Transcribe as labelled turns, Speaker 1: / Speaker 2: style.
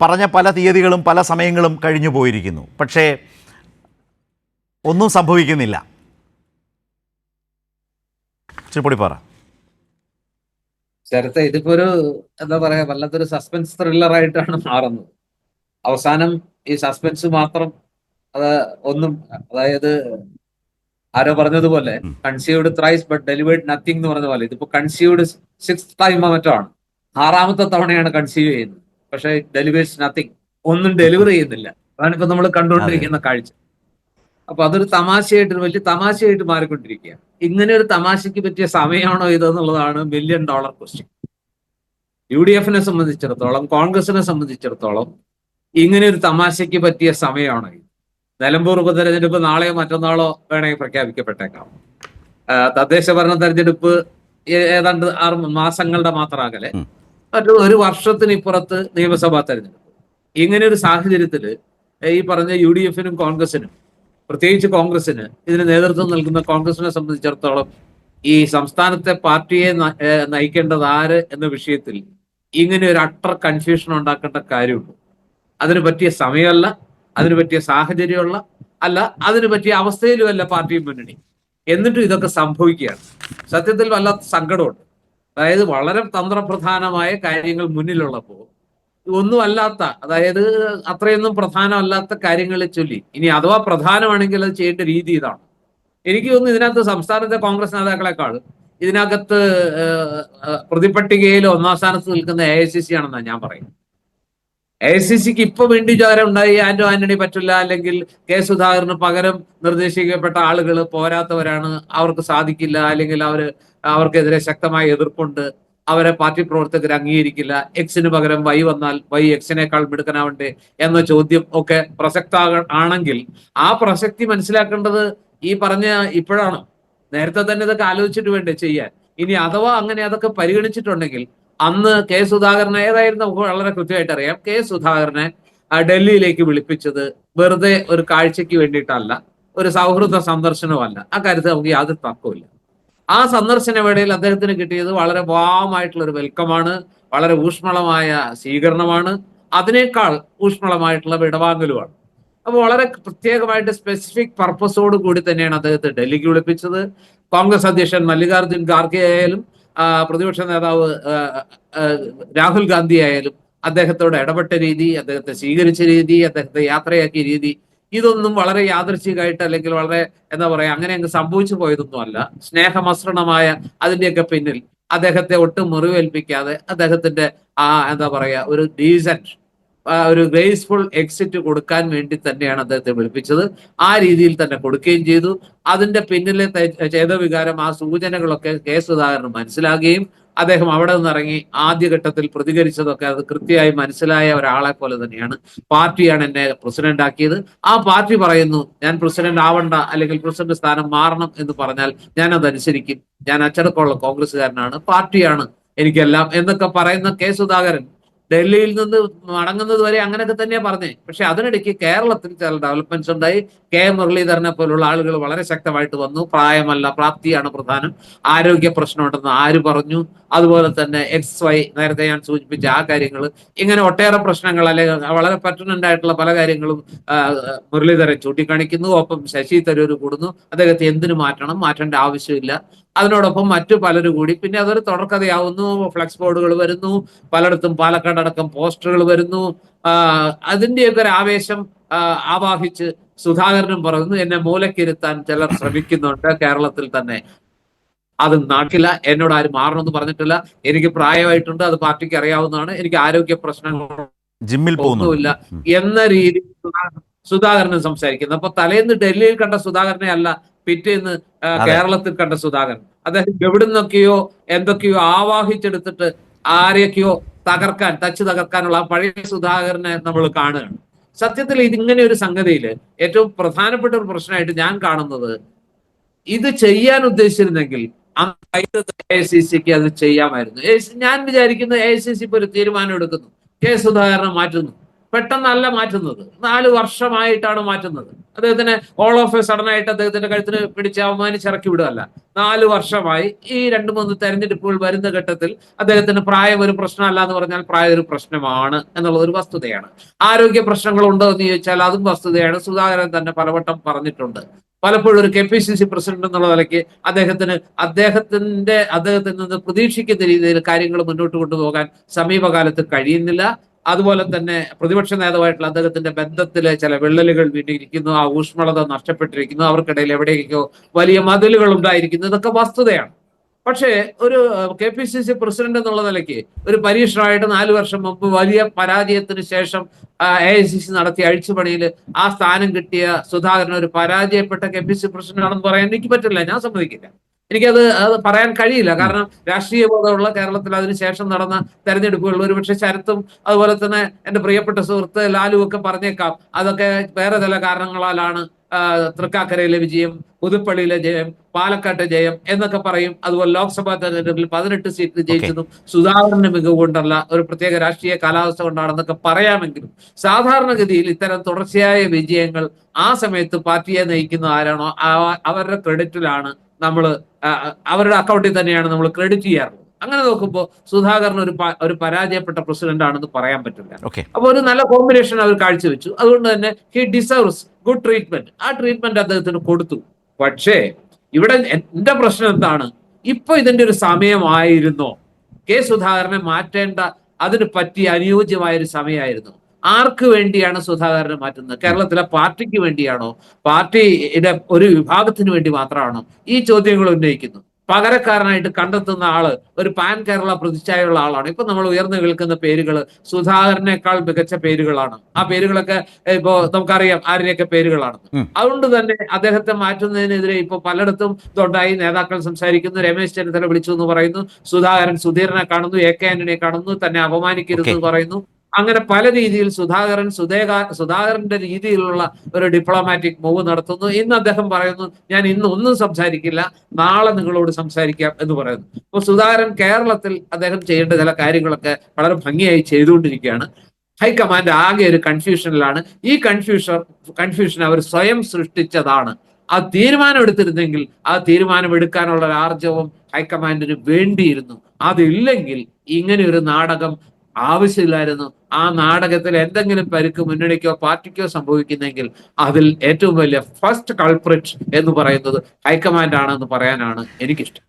Speaker 1: പറഞ്ഞ പല തീയതികളും പല സമയങ്ങളും കഴിഞ്ഞു പോയിരിക്കുന്നു. പക്ഷേ ഒന്നും സംഭവിക്കുന്നില്ല. പറ.
Speaker 2: ശരത്തെ ഇതിപ്പോ ഒരു എന്താ പറയാ വല്ലാത്തൊരു സസ്പെൻസ് ത്രില്ലർ ആയിട്ടാണ് മാറുന്നത്. അവസാനം ഈ സസ്പെൻസ് മാത്രം അത് ഒന്നും അതായത് ആരോ പറഞ്ഞതുപോലെ. Conceived thrice but delivered nothing എന്ന് പറഞ്ഞ പോലെ ഇതിപ്പോ കൺസീവ്ഡ് സിക്സ് ടൈം മറ്റോ ആണ്. ആറാമത്തെ തവണയാണ് കൺസീവ് ചെയ്യുന്നത്. പക്ഷെ ഡെലിവേഴ്സ് നത്തിങ്. ഒന്നും ഡെലിവർ ചെയ്യുന്നില്ല. അതാണ് ഇപ്പൊ നമ്മൾ കണ്ടുകൊണ്ടിരിക്കുന്ന കാഴ്ച. അപ്പൊ അതൊരു തമാശയായിട്ട് വലിയ തമാശയായിട്ട് മാറിക്കൊണ്ടിരിക്കുക ഇങ്ങനെ ഒരു തമാശയ്ക്ക് പറ്റിയ സമയമാണോ ഇതെന്നുള്ളതാണ് million dollar question U D എഫിനെ സംബന്ധിച്ചിടത്തോളം കോൺഗ്രസിനെ സംബന്ധിച്ചിടത്തോളം ഇങ്ങനെ ഒരു തമാശയ്ക്ക് പറ്റിയ സമയമാണോ ഇത്? നിലമ്പൂർ ഉപതെരഞ്ഞെടുപ്പ് നാളെയോ മറ്റന്നാളോ വേണമെങ്കിൽ പ്രഖ്യാപിക്കപ്പെട്ടേക്കാം. തദ്ദേശ ഭരണ തെരഞ്ഞെടുപ്പ് ഏതാണ്ട് ആറ് മാസങ്ങളുടെ മാത്രം അകലെ. മറ്റു ഒരു വർഷത്തിന് ഇപ്പുറത്ത് നിയമസഭാ തെരഞ്ഞെടുപ്പ്. ഇങ്ങനെ ഒരു സാഹചര്യത്തിൽ ഈ പറഞ്ഞ യു ഡി എഫിനും കോൺഗ്രസിനും പ്രത്യേകിച്ച് കോൺഗ്രസിന് ഇതിന് നേതൃത്വം നൽകുന്ന കോൺഗ്രസിനെ സംബന്ധിച്ചിടത്തോളം ഈ സംസ്ഥാനത്തെ പാർട്ടിയെ നയിക്കേണ്ടത് ആര് എന്ന വിഷയത്തിൽ ഇങ്ങനെ ഒരു അട്ടർ കൺഫ്യൂഷൻ ഉണ്ടാക്കേണ്ട കാര്യമുണ്ട്. അതിന് പറ്റിയ സമയമല്ല അതിന് പറ്റിയ സാഹചര്യമല്ല അല്ല അതിന് പറ്റിയ അവസ്ഥയിലുമല്ല പാർട്ടിയും മുന്നണി. എന്നിട്ടും ഇതൊക്കെ സംഭവിക്കുകയാണ്. സത്യത്തിൽ വല്ലാത്ത സങ്കടമുണ്ട്. അതായത് വളരെ തന്ത്രപ്രധാനമായ കാര്യങ്ങൾ മുന്നിലുള്ളപ്പോൾ ഒന്നും അല്ലാത്ത അതായത് അത്രയൊന്നും പ്രധാനമല്ലാത്ത കാര്യങ്ങളെ ചൊല്ലി. ഇനി അഥവാ പ്രധാനമാണെങ്കിൽ അത് ചെയ്യേണ്ട രീതി ഇതാണ്. എനിക്ക് തോന്നുന്നു ഇതിനകത്ത് സംസ്ഥാനത്തെ കോൺഗ്രസ് നേതാക്കളെക്കാൾ ഇതിനകത്ത് പ്രതിപട്ടികയിൽ ഒന്നാം സ്ഥാനത്ത് നിൽക്കുന്ന എ ഐ സി സി ആണെന്നാണ് ഞാൻ പറയുന്നത്. എ ഐ സി സിക്ക് ഇപ്പൊ വീണ്ടും ചോരം ഉണ്ടായി. ആന്റോ ആന്റണി പറ്റില്ല. അല്ലെങ്കിൽ കെ സുധാകരന് പകരം നിർദ്ദേശിക്കപ്പെട്ട ആളുകൾ പോരാത്തവരാണ്. അവർക്ക് സാധിക്കില്ല. അല്ലെങ്കിൽ അവർ അവർക്കെതിരെ ശക്തമായ എതിർപ്പുണ്ട്. അവരെ പാർട്ടി പ്രവർത്തകർ അംഗീകരിക്കില്ല. എക്സിന് പകരം വൈ വന്നാൽ വൈ എക്സിനേക്കാൾ മിടുക്കനാവണ്ടേ എന്ന ചോദ്യം ഒക്കെ പ്രസക്ത ആണെങ്കിൽ ആ പ്രസക്തി മനസ്സിലാക്കേണ്ടത് ഈ പറഞ്ഞ ഇപ്പോഴാണ്. നേരത്തെ തന്നെ ഇതൊക്കെ ആലോചിച്ചിട്ട് വേണ്ടേ ചെയ്യാൻ. ഇനി അഥവാ അങ്ങനെ അതൊക്കെ പരിഗണിച്ചിട്ടുണ്ടെങ്കിൽ അന്ന് കെ സുധാകരൻ ഏതായിരുന്നു? നമുക്ക് വളരെ കൃത്യമായിട്ട് അറിയാം. കെ സുധാകരനെ ഡൽഹിയിലേക്ക് വിളിപ്പിച്ചത് വെറുതെ ഒരു കാഴ്ചയ്ക്ക് വേണ്ടിയിട്ടല്ല. ഒരു സൗഹൃദ സന്ദർശനമല്ല. ആ കാര്യത്തിൽ നമുക്ക് യാതൊരു തർക്കമില്ല ആ സന്ദർശന വേളയിൽ അദ്ദേഹത്തിന് കിട്ടിയത് വളരെ വാമായിട്ടുള്ള ഒരു വെൽക്കമാണ് വളരെ ഊഷ്മളമായ സ്വീകരണമാണ്. അതിനേക്കാൾ ഊഷ്മളമായിട്ടുള്ള വിടവാങ്ങലുമാണ് അപ്പോൾ വളരെ പ്രത്യേകമായിട്ട് സ്പെസിഫിക് പർപ്പസോട് കൂടി തന്നെയാണ് അദ്ദേഹത്തെ ഡൽഹിക്ക് വിളിപ്പിച്ചത്. കോൺഗ്രസ് അധ്യക്ഷൻ മല്ലികാർജുൻ ഖാർഗെ ആയാലും പ്രതിപക്ഷ നേതാവ് രാഹുൽ ഗാന്ധി ആയാലും അദ്ദേഹത്തോട് ഇടപെട്ട രീതി അദ്ദേഹത്തെ സ്വീകരിച്ച രീതി അദ്ദേഹത്തെ യാത്രയാക്കിയ രീതി ഇതൊന്നും വളരെ യാദൃശികമായിട്ട് അല്ലെങ്കിൽ വളരെ എന്താ പറയാ അങ്ങനെ അങ്ങ് സംഭവിച്ചു പോയതൊന്നും അല്ല സ്നേഹമസൃണമായ അതിന്റെയൊക്കെ പിന്നിൽ അദ്ദേഹത്തെ ഒട്ടും മുറിവേൽപ്പിക്കാതെ അദ്ദേഹത്തിന്റെ ആ എന്താ പറയാ ഒരു ഡീസന്റ് ഒരു ഗ്രേസ്ഫുൾ എക്സിറ്റ് കൊടുക്കാൻ വേണ്ടി തന്നെയാണ് അദ്ദേഹത്തെ വിളിപ്പിച്ചത്. ആ രീതിയിൽ തന്നെ കൊടുക്കുകയും ചെയ്തു. അതിന്റെ പിന്നിലെ ചേതവികാരം ആ സൂചനകളൊക്കെ കെ സുധാകരൻ മനസ്സിലാകുകയും അദ്ദേഹം അവിടെ നിന്ന് ഇറങ്ങി ആദ്യഘട്ടത്തിൽ പ്രതികരിച്ചതൊക്കെ അത് കൃത്യമായി മനസ്സിലായ ഒരാളെ പോലെ തന്നെയാണ്. പാർട്ടിയാണ് എന്നെ പ്രസിഡന്റ് ആക്കിയത്. ആ പാർട്ടി പറയുന്നു ഞാൻ പ്രസിഡന്റ് ആവണ്ട അല്ലെങ്കിൽ പ്രസിഡന്റ് സ്ഥാനം മാറണം എന്ന് പറഞ്ഞാൽ ഞാൻ അത് ഞാൻ അച്ചടക്കമുള്ള കോൺഗ്രസ്സുകാരനാണ് പാർട്ടിയാണ് എനിക്കെല്ലാം എന്നൊക്കെ പറയുന്ന കെ സുധാകരൻ ഡൽഹിയിൽ നിന്ന് മടങ്ങുന്നത് വരെ അങ്ങനെയൊക്കെ തന്നെയാ പറഞ്ഞേ. പക്ഷെ അതിനിടയ്ക്ക് കേരളത്തിൽ ചില ഡെവലപ്മെന്റ്സ് ഉണ്ടായി. കെ മുരളീധരനെ പോലുള്ള ആളുകൾ വളരെ ശക്തമായിട്ട് വന്നു. പ്രായമല്ല പ്രാപ്തിയാണ് പ്രധാനം. ആരോഗ്യ പ്രശ്നമുണ്ടെന്ന് ആര് പറഞ്ഞു? അതുപോലെ തന്നെ എക്സ് വൈ നേരത്തെ ഞാൻ സൂചിപ്പിച്ച ആ കാര്യങ്ങൾ ഇങ്ങനെ ഒട്ടേറെ പ്രശ്നങ്ങൾ അല്ലെങ്കിൽ വളരെ പെർട്ടനന്റ് ആയിട്ടുള്ള പല കാര്യങ്ങളും മുരളീധരൻ ചൂണ്ടിക്കാണിക്കുന്നു. ഒപ്പം ശശി തരൂർ കൂടുന്നു. അദ്ദേഹത്തെ എന്തിനു മാറ്റണം? മാറ്റേണ്ട ആവശ്യമില്ല. അതിനോടൊപ്പം മറ്റു പലരും കൂടി. പിന്നെ അതൊരു തുടർക്കഥയാവുന്നു. ഫ്ലക്സ് ബോർഡുകൾ വരുന്നു. പലയിടത്തും പാലക്കാട് അടക്കം പോസ്റ്ററുകൾ വരുന്നു. അതിന്റെയൊക്കെ അതിന്റെയൊക്കെ ഒരു ആവേശം ആവാഹിച്ച് സുധാകരനും പറയുന്നു എന്നെ മൂലക്കിരുത്താൻ ചിലർ ശ്രമിക്കുന്നുണ്ട് കേരളത്തിൽ തന്നെ. അത് നടക്കില്ല എന്നോട് ആരും മാറണമെന്ന് പറഞ്ഞിട്ടില്ല. എനിക്ക് പ്രായമായിട്ടുണ്ട്. അത് പാർട്ടിക്ക് അറിയാവുന്നതാണ്. എനിക്ക് ആരോഗ്യ പ്രശ്നങ്ങൾ
Speaker 1: ജിമ്മിൽ
Speaker 2: പോകുന്നില്ല എന്ന രീതിയിൽ സുധാകരനും സംസാരിക്കുന്നു. സംസാരിക്കുന്നത് അപ്പൊ തലേന്ന് ഡൽഹിയിൽ കണ്ട സുധാകരനെ അല്ല പിറ്റേന്ന് കേരളത്തിൽ കണ്ട സുധാകരൻ. അദ്ദേഹം എവിടുന്നൊക്കെയോ എന്തൊക്കെയോ ആവാഹിച്ചെടുത്തിട്ട് ആരെയൊക്കെയോ തകർക്കാൻ തച്ച് തകർക്കാനുള്ള ആ പഴയ സുധാകരനെ നമ്മൾ കാണുകയാണ്. സത്യത്തിൽ ഇതിങ്ങനെ ഒരു സംഗതിയിൽ ഏറ്റവും പ്രധാനപ്പെട്ട ഒരു പ്രശ്നമായിട്ട് ഞാൻ കാണുന്നത് ഇത് ചെയ്യാൻ ഉദ്ദേശിച്ചിരുന്നെങ്കിൽ എ സി സിക്ക് അത് ചെയ്യാമായിരുന്നു. ഞാൻ വിചാരിക്കുന്നത് എ സി സി ഇപ്പൊ ഒരു തീരുമാനം എടുക്കുന്നു. കെ സുധാകരനെ മാറ്റുന്നു. പെട്ടെന്നല്ല മാറ്റുന്നത്. നാല് വർഷമായിട്ടാണ് മാറ്റുന്നത്. അദ്ദേഹത്തിന് ഓൾ ഓഫ് എ സഡൻ ആയിട്ട് അദ്ദേഹത്തിന്റെ കഴുത്തിന് പിടിച്ച് അവമാനിച്ചിറക്കി വിടുകയല്ല. നാല് വർഷമായി ഈ രണ്ട് മൂന്ന് തെരഞ്ഞെടുപ്പുകൾ വരുന്ന ഘട്ടത്തിൽ അദ്ദേഹത്തിന് പ്രായം ഒരു പ്രശ്നമല്ല എന്ന് പറഞ്ഞാൽ പ്രായം ഒരു പ്രശ്നമാണ് എന്നുള്ള ഒരു വസ്തുതയാണ്. ആരോഗ്യ പ്രശ്നങ്ങൾ ഉണ്ടോ എന്ന് ചോദിച്ചാൽ അതും വസ്തുതയാണ്. സുധാകരൻ തന്നെ പലവട്ടം പറഞ്ഞിട്ടുണ്ട്. പലപ്പോഴും ഒരു K P C C president എന്നുള്ള നിലയ്ക്ക് അദ്ദേഹത്തിന് അദ്ദേഹത്തിന്റെ അദ്ദേഹത്തിൽ നിന്ന് പ്രതീക്ഷിക്കുന്ന രീതിയിൽ കാര്യങ്ങൾ മുന്നോട്ട് കൊണ്ടുപോകാൻ സമീപകാലത്ത് കഴിയുന്നില്ല. അതുപോലെ തന്നെ പ്രതിപക്ഷ നേതാവായിട്ടുള്ള അദ്ദേഹത്തിന്റെ ബന്ധത്തിലെ ചില വിള്ളലുകൾ വീണ്ടിരിക്കുന്നു ആ ഊഷ്മളത നഷ്ടപ്പെട്ടിരിക്കുന്നു അവർക്കിടയിൽ എവിടെയൊക്കെയോ വലിയ മതിലുകൾ ഉണ്ടായിരിക്കുന്നു. ഇതൊക്കെ വസ്തുതയാണ്. പക്ഷേ ഒരു K P C C president എന്നുള്ള നിലയ്ക്ക് ഒരു പരീക്ഷണമായിട്ട് നാല് വർഷം മുമ്പ് വലിയ പരാജയത്തിന് ശേഷം എ ഐ സി സി നടത്തിയ അഴിച്ചുപണിയിൽ ആ സ്ഥാനം കിട്ടിയ സുധാകരൻ ഒരു പരാജയപ്പെട്ട കെ പി സി പ്രസിഡന്റ് ആണെന്ന് പറയാൻ എനിക്ക് പറ്റില്ല. ഞാൻ സമ്മതിക്കില്ല. എനിക്കത് അത് പറയാൻ കഴിയില്ല. കാരണം രാഷ്ട്രീയ ബോധമുള്ള കേരളത്തിൽ അതിനുശേഷം നടന്ന തെരഞ്ഞെടുപ്പുകളിൽ ഒരുപക്ഷെ ശരത്തും അതുപോലെ തന്നെ എന്റെ പ്രിയപ്പെട്ട സുഹൃത്ത് ലാലു ഒക്കെ പറഞ്ഞേക്കാം. അതൊക്കെ വേറെ ചില കാരണങ്ങളാലാണ് തൃക്കാക്കരയിലെ വിജയം പുതുപ്പള്ളിയിലെ ജയം പാലക്കാട്ടെ ജയം എന്നൊക്കെ പറയും. അതുപോലെ ലോക്സഭാ തെരഞ്ഞെടുപ്പിൽ പതിനെട്ട് സീറ്റ് ജയിച്ചതും സുധാകരന്റെ മികവ് കൊണ്ടല്ല ഒരു പ്രത്യേക രാഷ്ട്രീയ കാലാവസ്ഥ കൊണ്ടാണെന്നൊക്കെ പറയാമെങ്കിലും സാധാരണഗതിയിൽ ഇത്തരം തുടർച്ചയായ വിജയങ്ങൾ ആ സമയത്ത് പാർട്ടിയെ നയിക്കുന്ന ആരാണോ അവരുടെ ക്രെഡിറ്റിലാണ് നമ്മൾ അവരുടെ അക്കൗണ്ടിൽ തന്നെയാണ് നമ്മൾ ക്രെഡിറ്റ് ചെയ്യാറുള്ളത്. അങ്ങനെ നോക്കുമ്പോൾ സുധാകരൻ ഒരു ഒരു പരാജയപ്പെട്ട പ്രസിഡന്റ് ആണെന്ന് പറയാൻ പറ്റില്ല.
Speaker 1: അപ്പോൾ
Speaker 2: അപ്പൊ ഒരു നല്ല കോമ്പിനേഷൻ അവർ കാഴ്ചവെച്ചു. അതുകൊണ്ട് തന്നെ ഹി ഡിസേർവ്സ് ഗുഡ് ട്രീറ്റ്മെന്റ് ആ ട്രീറ്റ്മെന്റ് അദ്ദേഹത്തിന് കൊടുത്തു. പക്ഷേ ഇവിടെ എന്റെ പ്രശ്നം എന്താണ്? ഇപ്പൊ ഇതിന്റെ ഒരു സമയമായിരുന്നോ? കെ സുധാകരനെ മാറ്റേണ്ട അതിന് പറ്റിയ അനുയോജ്യമായ ഒരു സമയമായിരുന്നു? ആർക്ക് വേണ്ടിയാണ് സുധാകരനെ മാറ്റുന്നത്? കേരളത്തിലെ പാർട്ടിക്ക് വേണ്ടിയാണോ? പാർട്ടിയുടെ ഒരു വിഭാഗത്തിന് വേണ്ടി മാത്രമാണോ ഈ ചോദ്യങ്ങൾ ഉന്നയിക്കുന്നു പകരക്കാരനായിട്ട് കണ്ടെത്തുന്ന ആൾ ഒരു പാൻ കേരള പ്രതിച്ഛായുള്ള ആളാണ്. ഇപ്പൊ നമ്മൾ ഉയർന്നു കേൾക്കുന്ന പേരുകൾ സുധാകരനേക്കാൾ മികച്ച പേരുകളാണ്. ആ പേരുകളൊക്കെ ഇപ്പോ നമുക്കറിയാം ആരുടെയൊക്കെ പേരുകളാണ് അതുകൊണ്ട് തന്നെ അദ്ദേഹത്തെ മാറ്റുന്നതിനെതിരെ ഇപ്പൊ പലയിടത്തും തൊണ്ടായി നേതാക്കൾ സംസാരിക്കുന്നു. രമേശ് ചെന്നിത്തല വിളിച്ചു എന്ന് പറയുന്നു. സുധാകരൻ സുധീരനെ കാണുന്നു. എ കെ ആന്റണിയെ കാണുന്നു. തന്നെ അപമാനിക്കരുത് എന്ന് പറയുന്നു. അങ്ങനെ പല രീതിയിൽ സുധാകരൻ സുധേക സുധാകരന്റെ രീതിയിലുള്ള ഒരു ഡിപ്ലോമാറ്റിക് മൂവ് നടത്തുന്നു. ഇന്ന് അദ്ദേഹം പറയുന്നു ഞാൻ ഇന്ന് ഒന്നും സംസാരിക്കില്ല നാളെ നിങ്ങളോട് സംസാരിക്കാം എന്ന് പറയുന്നു. അപ്പോൾ സുധാകരൻ കേരളത്തിൽ അദ്ദേഹം ചെയ്യേണ്ട ചില കാര്യങ്ങളൊക്കെ വളരെ ഭംഗിയായി ചെയ്തുകൊണ്ടിരിക്കുകയാണ്. ഹൈക്കമാൻഡ് ആകെ ഒരു കൺഫ്യൂഷനിലാണ് ഈ കൺഫ്യൂഷൻ കൺഫ്യൂഷൻ അവർ സ്വയം സൃഷ്ടിച്ചതാണ്. ആ തീരുമാനം എടുത്തിരുന്നെങ്കിൽ ആ തീരുമാനം എടുക്കാനുള്ള ആർജവം ഹൈക്കമാൻഡിന് വേണ്ടിയിരുന്നു. അതില്ലെങ്കിൽ ഇങ്ങനെ ഒരു നാടകം ആവശ്യമില്ലായിരുന്നു. ആ നാടകത്തിൽ എന്തെങ്കിലും പരിക്ക് മുന്നണിക്കോ പാർട്ടിക്കോ സംഭവിക്കുന്നെങ്കിൽ അതിൽ ഏറ്റവും വലിയ ഫസ്റ്റ് കൾപ്രിറ്റ് എന്ന് പറയുന്നത് ഹൈക്കമാൻഡ് എന്ന് പറയാനാണ് എനിക്കിഷ്ടം.